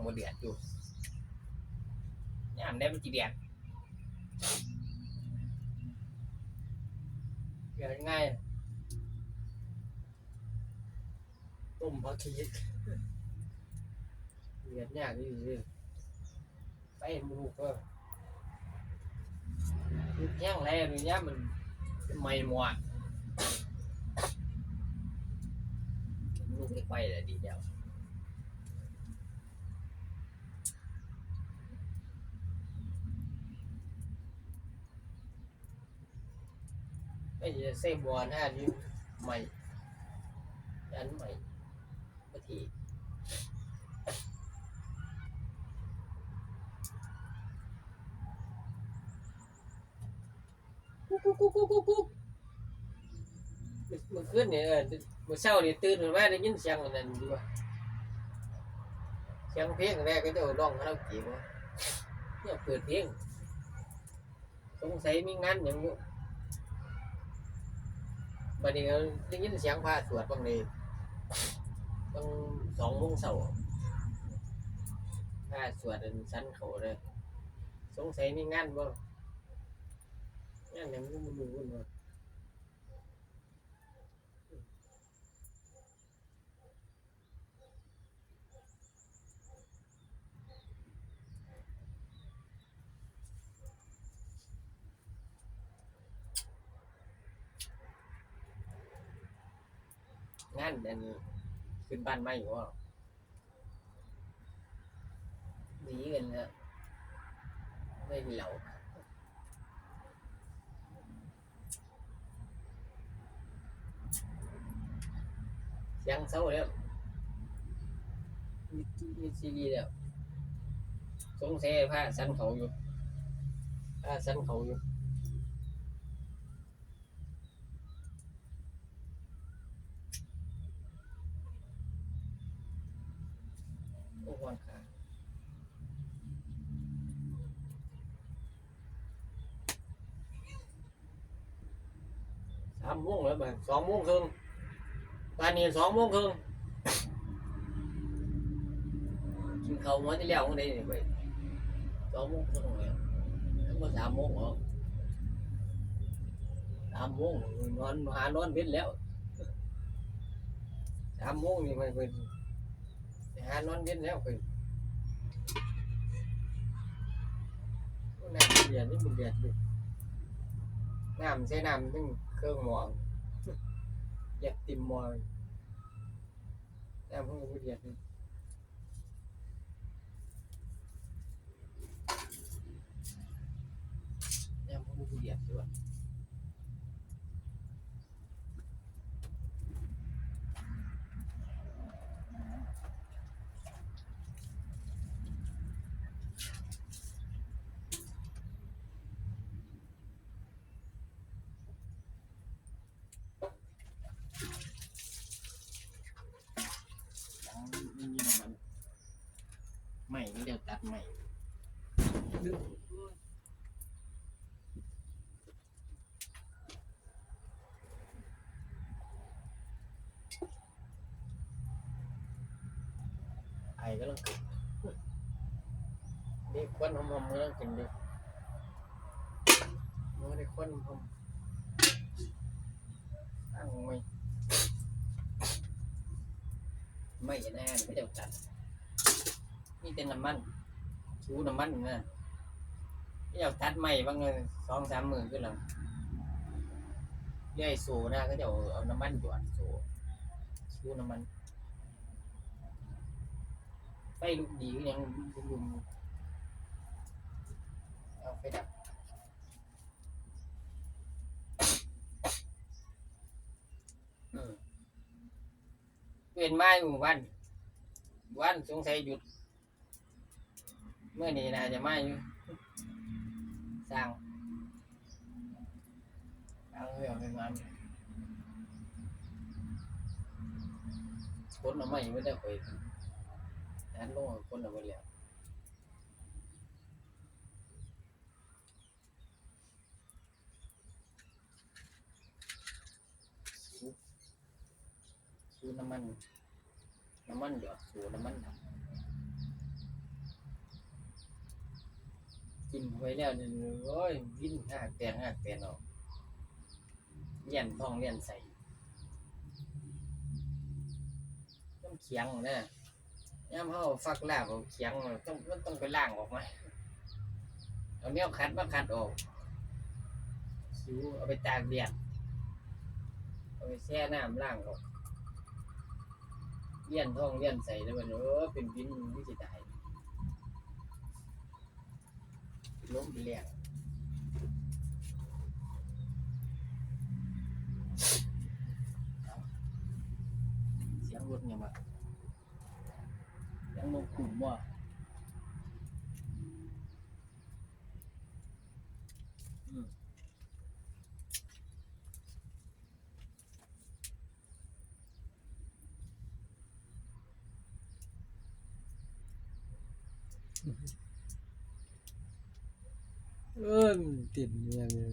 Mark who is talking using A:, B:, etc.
A: ของบ่เดือดอยู่ยามได้มันจีเดือดเดือดง่ายต้มผักชีสเดือดยากนี่สิไปมูก็คือย่างแรงนี่ยามมันไม่หมดลูกไม่ไปเลยดีเดียว ไม่ใช่เส้บัวหน้านี่ใหม่อันใหม่บางทีกุ๊กกุ๊กกุ๊กกุ๊กกุ๊กกุ๊กเมื่อคืนเนี่ยเออมื่อเช้านี่ตื่นขึ้นมาได้ยินเสียงอันนั้นอยู่ว่าเสียงเพลงแรกก็จะร้องคาราโอเกะว่าเนี่ยเปิดเพลงสงสัยมีงานอย่างอยู่ บัดนี้ก็ได้ยินเสียงพระสวดบางเลยบางสองโมงเช้าพระสวดอันสั้นเขาเลยสงสัยมีงานบ่งานหยังบ่รู้วุ่นวาย งานอันนี้ขึ้นบ้านใหม่อยู่ว่าดีกันนะไม่มีเหล่าเสียงเศร้าแล้วมีมีซีรีส์แล้วสงสัยผ้าสันเขาอยู่ผ้าสันเขาอยู่ โอ้วันขาสามโมงแล้วมันสองโมงครึ่งตอนนี้สองโมงครึ่งกินข้าวมื้อที่แล้วของได้นี่ไปสองโมงครึ่งแล้วแล้วก็สามโมงเหรอสามโมงนอนหานอนเพ็นแล้วสามโมงนี่มันเป็น หานอนเย็นแล้วเป็นน้ำเดือดนี่มันเดือดอยู่น้ำใช้น้ำนึ่งเครื่องหม้ออยากติมหม้อ em không có điện đi em cái đều tắt mày Được. ไอ้ก็ต้องกินเด็กควันหอมๆก็ต้องกินดิมันได้ควันหอมตั้งไม่ไม่แน่ไม่เดียวจัดนี่เป็นน้ำมัน ชูน้ำมันนะไม่เดี๋ยวตัดไม่บางเงินสองสามหมื่นขึ้นแล้วเรียกไอ้สูนะก็จะเอาเอาน้ำมันหยอดสูชูน้ำมันไฟลุกดีก็ยังลุมๆเอาไฟดับอืมเป็นไม้หมู่บ้านบ้านสงสัยหยุด เมื่อนี้นะจะไม้อยู่สร้างเอาเรื่องเป็นงานคนเอาไม้ไม่ได้ไปอันลงคนเอาไปแล้วสูน้ำมันน้ำมันหยอดสูน้ำมันดำ กินไว้แล้วนี่โอ้ยวิ่นหักแตนหักแตนออกเลี้ยนท้องเลี้ยนใส่ต้องเคียงนะย่ามเฮาฟักลาบเอาเคียงต้องมันต้องไปล้างออกมาเอาเนี้ยคัดมาคัดออกคิ้วเอาไปตากแดดเอาไปแช่น้ำล้างออกเลี้ยนท้องเลี้ยนใส่แล้วมันเออเป็นวินที่จะตาย ล้มไปแล้วเสียงรถเนี่ยมาเสียงนกกลุ่มว่ะอืม เออติดเนี่ยเลย